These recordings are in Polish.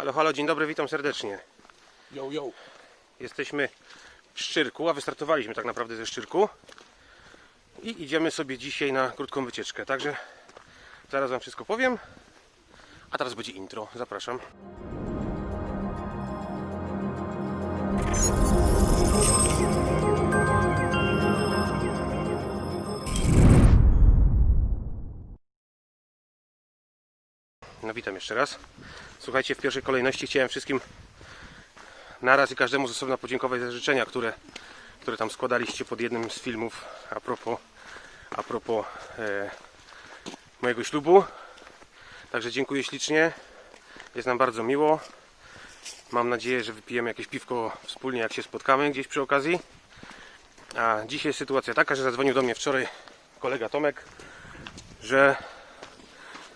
Halo, halo, dzień dobry, witam serdecznie. Yo, yo. Jesteśmy w Szczyrku, a wystartowaliśmy tak naprawdę ze Szczyrku. I idziemy sobie dzisiaj na krótką wycieczkę, także zaraz Wam wszystko powiem. A teraz będzie intro, zapraszam. No witam jeszcze raz. Słuchajcie, w pierwszej kolejności chciałem wszystkim naraz i każdemu z osobna podziękować za życzenia, które, które tam składaliście pod jednym z filmów a propos, a propos e, mojego ślubu. Także dziękuję ślicznie. Jest nam bardzo miło. Mam nadzieję, że wypijemy jakieś piwko wspólnie, jak się spotkamy gdzieś przy okazji. A dzisiaj sytuacja taka, że zadzwonił do mnie wczoraj kolega Tomek, że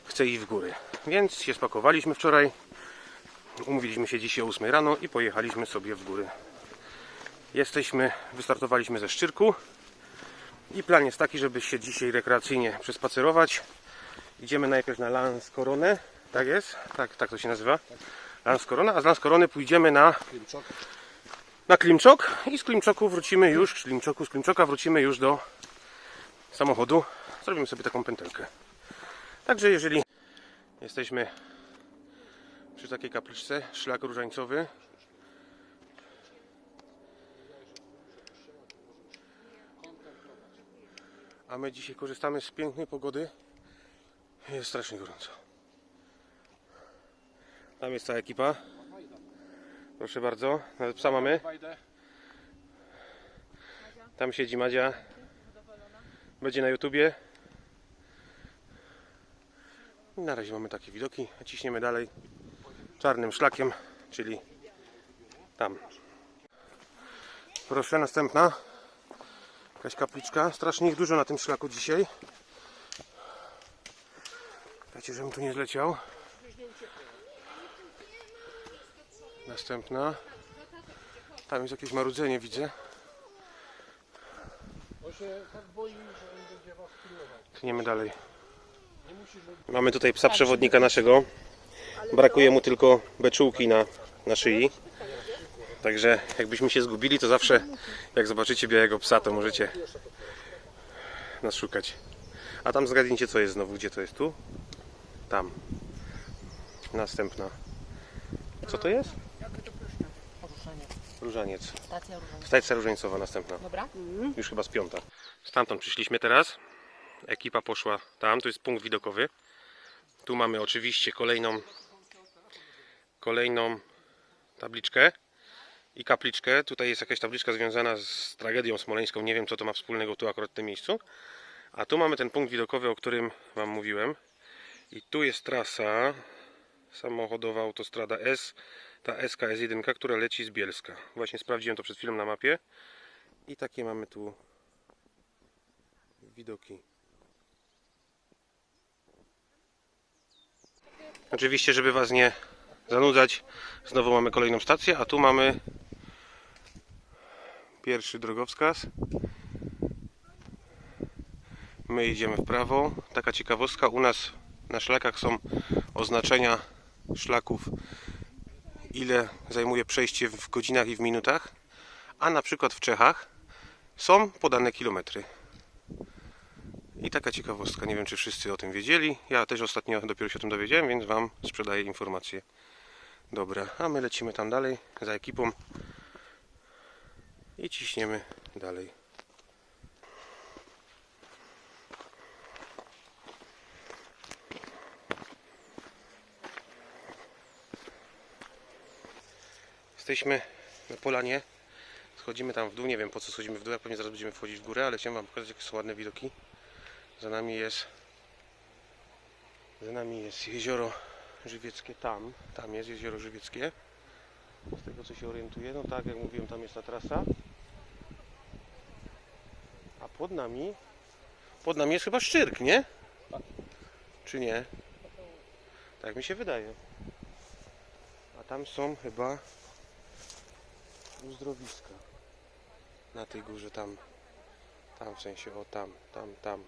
chce iść w góry. Więc się spakowaliśmy wczoraj. Umówiliśmy się dzisiaj o 8 rano i pojechaliśmy sobie w góry. Jesteśmy, wystartowaliśmy ze Szczyrku i plan jest taki, żeby się dzisiaj rekreacyjnie przespacerować. Idziemy najpierw na Lans Koronę, tak jest? Tak, tak to się nazywa. Lans Korona, a z Lans Korony pójdziemy na, Klimczok. na Klimczok i z Klimczoku wrócimy już, z Klimczoku, z Klimczoka wrócimy już do samochodu. Zrobimy sobie taką pętelkę. Także jeżeli jesteśmy przy takiej kapliczce, szlak różańcowy. A my dzisiaj korzystamy z pięknej pogody. Jest strasznie gorąco. Tam jest cała ekipa. Proszę bardzo, nawet psa mamy. Tam siedzi Madzia. Będzie na YouTubie. I na razie mamy takie widoki, ciśniemy dalej czarnym szlakiem, czyli tam. Proszę, następna. Jakaś kapliczka. Strasznie ich dużo na tym szlaku dzisiaj. Dajcie, żebym tu nie zleciał. Następna. Tam jest jakieś marudzenie, widzę. Tniemy dalej. Mamy tutaj psa przewodnika naszego. Brakuje mu tylko beczułki na, na szyi. Także jakbyśmy się zgubili, to zawsze jak zobaczycie białego psa, to możecie nas szukać. A tam zgadnijcie co jest znowu, gdzie to jest tu? Tam. Następna. Co to jest? Różaniec. Stacja różańcowa następna. Dobra? Już chyba z piąta. Stamtąd przyszliśmy teraz. Ekipa poszła tam, to jest punkt widokowy. Tu mamy oczywiście kolejną kolejną tabliczkę i kapliczkę. Tutaj jest jakaś tabliczka związana z tragedią smoleńską. Nie wiem co to ma wspólnego tu akurat w tym miejscu. A tu mamy ten punkt widokowy, o którym Wam mówiłem. I tu jest trasa samochodowa autostrada S. Ta SKS1, która leci z Bielska. Właśnie sprawdziłem to przed chwilą na mapie. I takie mamy tu widoki. Oczywiście, żeby Was nie zanudzać, znowu mamy kolejną stację, a tu mamy pierwszy drogowskaz. My idziemy w prawo. Taka ciekawostka, u nas na szlakach są oznaczenia szlaków, ile zajmuje przejście w godzinach i w minutach, a na przykład w Czechach są podane kilometry. I taka ciekawostka, nie wiem czy wszyscy o tym wiedzieli. Ja też ostatnio dopiero się o tym dowiedziałem, więc Wam sprzedaję informacje. Dobra, a my lecimy tam dalej za ekipą i ciśniemy dalej. Jesteśmy na polanie. Schodzimy tam w dół, nie wiem po co schodzimy w dół, pewnie zaraz będziemy wchodzić w górę, ale chciałem Wam pokazać jakie są ładne widoki. Za nami jest za nami jest jezioro żywieckie tam, tam jest jezioro żywieckie. Z tego co się orientuję, no tak jak mówiłem, tam jest ta trasa. A pod nami pod nami jest chyba Szczyrk, nie? Czy nie? Tak mi się wydaje. A tam są chyba uzdrowiska. Na tej górze tam. Tam w sensie, o tam, tam, tam.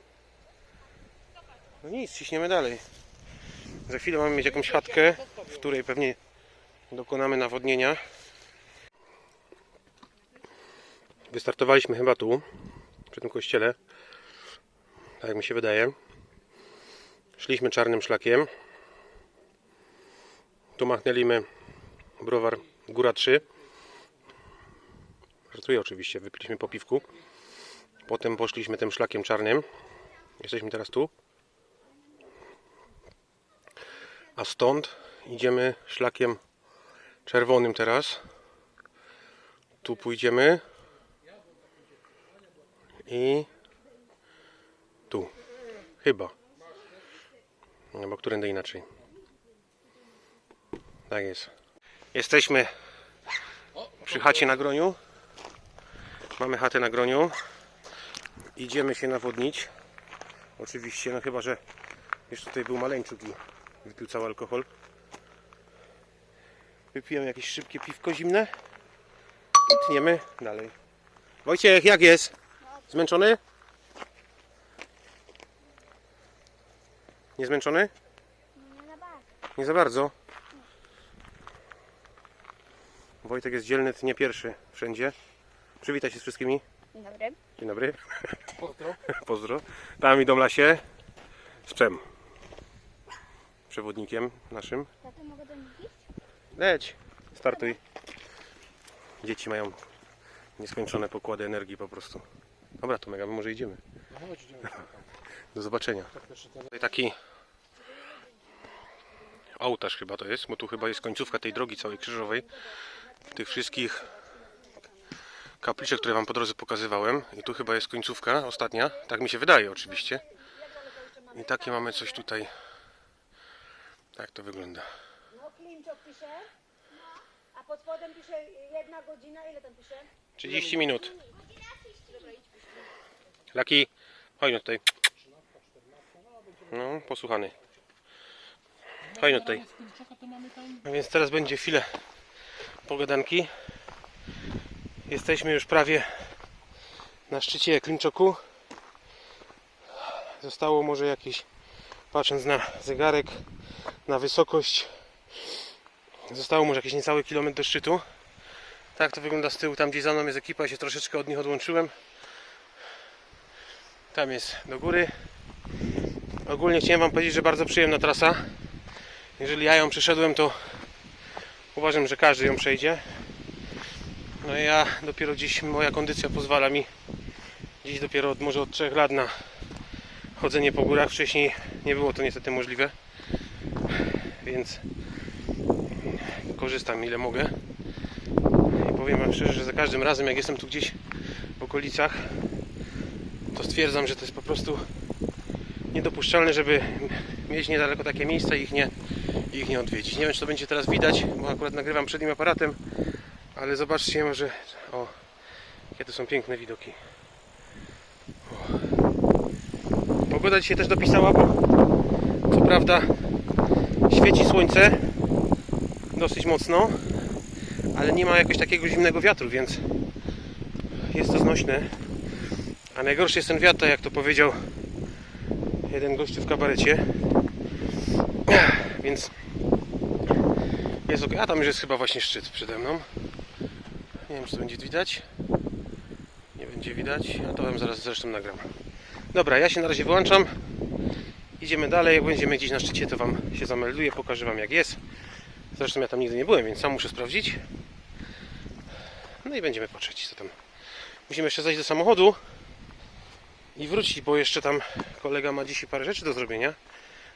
No nic, ciśniemy dalej. Za chwilę mamy mieć jakąś chatkę, w której pewnie dokonamy nawodnienia. Wystartowaliśmy chyba tu, przy tym kościele. Tak mi się wydaje. Szliśmy czarnym szlakiem. Tu machnęliśmy browar Góra 3. Żartuję oczywiście, wypiliśmy po piwku. Potem poszliśmy tym szlakiem czarnym. Jesteśmy teraz tu. A stąd idziemy szlakiem czerwonym teraz. Tu pójdziemy. I tu. Chyba. No bo którędy inaczej. Tak jest. Jesteśmy przy chacie na groniu. Mamy chatę na groniu. Idziemy się nawodnić. Oczywiście, no chyba, że już tutaj był maleńczuk i wypił cały alkohol. Wypiłem jakieś szybkie piwko zimne i tniemy dalej. Wojciech, jak jest? Zmęczony? Nie zmęczony? Nie za bardzo. Nie za bardzo. Wojtek jest dzielny, nie pierwszy wszędzie. Przywitaj się z wszystkimi. Dzień dobry. Dzień dobry. Pozdro. Pozdro. Tam idą lasie z psem. Przewodnikiem naszym. Tato, mogę do nich iść? Leć, startuj. Dzieci mają nieskończone pokłady energii po prostu. Dobra, to mega, my może idziemy. No chodź, idziemy. Do zobaczenia. Tak ten... Tutaj taki ołtarz chyba to jest, bo tu chyba jest końcówka tej drogi całej krzyżowej. Tych wszystkich kapliczek, które wam po drodze pokazywałem. I tu chyba jest końcówka, ostatnia. Tak mi się wydaje oczywiście. I takie mamy coś tutaj. Tak to wygląda. No Klimczok pisze. A pod spodem pisze jedna godzina. Ile tam pisze? 30 minut. Laki, chodź no tutaj. No, posłuchany. Chodź no tutaj. A więc teraz będzie chwilę pogadanki. Jesteśmy już prawie na szczycie Klimczoku. Zostało może jakieś, patrząc na zegarek, na wysokość, zostało może jakieś niecały kilometr do szczytu. Tak to wygląda z tyłu, tam gdzie za mną jest ekipa, ja się troszeczkę od nich odłączyłem. Tam jest do góry. Ogólnie chciałem Wam powiedzieć, że bardzo przyjemna trasa. Jeżeli ja ją przeszedłem, to uważam, że każdy ją przejdzie. No ja dopiero dziś moja kondycja pozwala mi dziś dopiero od, może od 3 lat na chodzenie po górach. Wcześniej nie było to niestety możliwe. Więc korzystam ile mogę. I powiem Wam szczerze, że za każdym razem jak jestem tu gdzieś w okolicach, to stwierdzam, że to jest po prostu niedopuszczalne, żeby mieć niedaleko takie miejsca i ich nie, ich nie odwiedzić. Nie wiem, czy to będzie teraz widać, bo akurat nagrywam przednim aparatem, ale zobaczcie może, o, jakie to są piękne widoki. Pogoda dzisiaj też dopisała, bo co prawda świeci słońce dosyć mocno, ale nie ma jakoś takiego zimnego wiatru, więc jest to znośne. A najgorszy jest ten wiatr, tak jak to powiedział jeden gościu w kabarecie. Więc jest ok. A tam już jest chyba właśnie szczyt przede mną. Nie wiem, czy to będzie widać. Nie będzie widać. A to wam zaraz zresztą nagram. Dobra, ja się na razie wyłączam. Idziemy dalej. Jak będziemy gdzieś na szczycie, to wam się zamelduję, pokażę wam jak jest. Zresztą ja tam nigdy nie byłem, więc sam muszę sprawdzić. No i będziemy patrzeć, co tam. Musimy jeszcze zejść do samochodu i wrócić, bo jeszcze tam kolega ma dzisiaj parę rzeczy do zrobienia.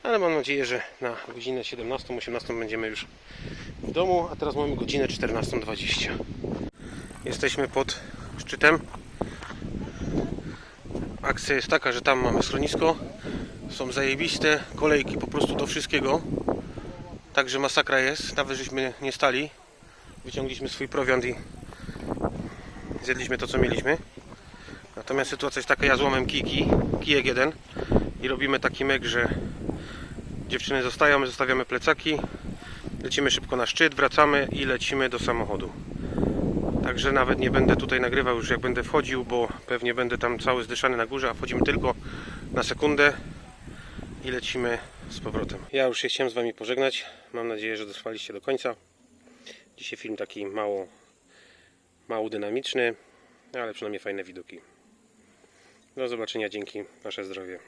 Ale mam nadzieję, że na godzinę 17-18 będziemy już w domu, a teraz mamy godzinę 14.20. Jesteśmy pod szczytem. Akcja jest taka, że tam mamy schronisko. Są zajebiste kolejki po prostu do wszystkiego. Także masakra jest. Nawet żeśmy nie stali. Wyciągliśmy swój prowiant i zjedliśmy to, co mieliśmy. Natomiast sytuacja jest taka, ja złamem kijki, kijek jeden i robimy taki mek, że dziewczyny zostają, my zostawiamy plecaki, lecimy szybko na szczyt, wracamy i lecimy do samochodu. Także nawet nie będę tutaj nagrywał już jak będę wchodził, bo pewnie będę tam cały zdyszany na górze, a wchodzimy tylko na sekundę i lecimy z powrotem. Ja już się chciałem z Wami pożegnać. Mam nadzieję, że dotrwaliście do końca. Dzisiaj film taki mało, mało dynamiczny, ale przynajmniej fajne widoki. Do zobaczenia, dzięki, Wasze zdrowie.